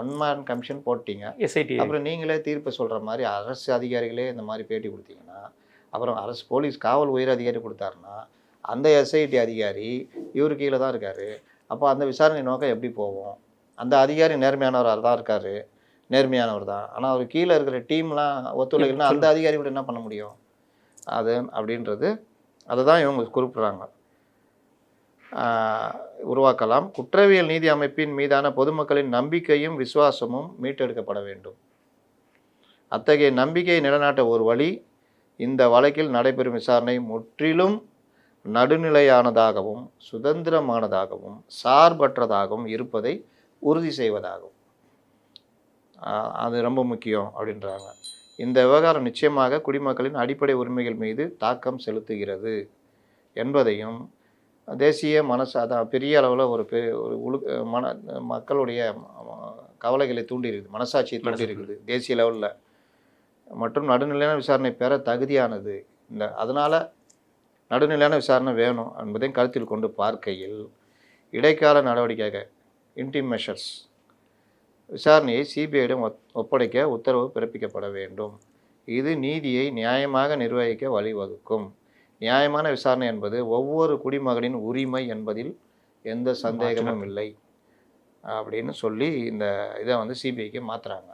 One man commission போட்டீங்க. SIT அப்புறம் நீங்களே தீர்ப்பு சொல்கிற மாதிரி அரசு அதிகாரிகளே இந்த மாதிரி பேட்டி கொடுத்தீங்கன்னா அப்புறம் அரசு போலீஸ் காவல் உயர் அதிகாரி கொடுத்தாருன்னா அந்த எஸ்ஐடி அதிகாரி இவர் கீழே தான் இருக்கார். அப்போ அந்த விசாரணை நோக்கம் எப்படி போகும்? அந்த அதிகாரி நேர்மையானவராக தான் இருக்கார். நேர்மையானவர் தான். ஆனால் அவர் கீழே இருக்கிற டீம்லாம் ஒத்துழைக்கலன்னா அந்த அதிகாரி கூட என்ன பண்ண முடியும்? அது அப்படின்றது அதை தான் இவங்க குறிப்பிட்றாங்க. உருவாக்கலாம். குற்றவியல் நீதி அமைப்பின் மீதான பொதுமக்களின் நம்பிக்கையும் விசுவாசமும் மீட்டெடுக்கப்பட வேண்டும். அத்தகைய நம்பிக்கையை நிலைநாட்ட ஒரு வழி இந்த வழக்கில் நடைபெறும் விசாரணை முற்றிலும் நடுநிலையானதாகவும் சுதந்திரமானதாகவும் சார்பற்றதாகவும் இருப்பதை உறுதி செய்வதாகும். அது ரொம்ப முக்கியம் அப்படின்றாங்க. இந்த விவகாரம் நிச்சயமாக குடிமக்களின் அடிப்படை உரிமைகள் மீது தாக்கம் செலுத்துகிறது என்பதையும் தேசிய மனசு அதான் பெரிய அளவில் ஒரு பெ ஒரு உழு மன மக்களுடைய கவலைகளை தூண்டியிருக்குது மனசாட்சியை தூண்டியிருக்குது. தேசிய லெவலில். மற்றும் நடுநிலையான விசாரணை பெற தகுதியானது. இந்த அதனால் நடுநிலையான விசாரணை வேணும் என்பதையும் கருத்தில் கொண்டு பார்க்கையில் இடைக்கால நடவடிக்கையாக இன்டிம் மெஷர்ஸ் விசாரணையை சிபிஐயிடம் ஒப்படைக்க உத்தரவு பிறப்பிக்கப்பட வேண்டும். இது நீதியை நியாயமாக நிர்வகிக்க வழிவகுக்கும். நியாயமான விசாரணை என்பது ஒவ்வொரு குடிமகனின் உரிமை என்பதில் எந்த சந்தேகமும் இல்லை. அப்படின்னு சொல்லி இந்த இதை வந்து சிபிஐக்கு மாற்றுறாங்க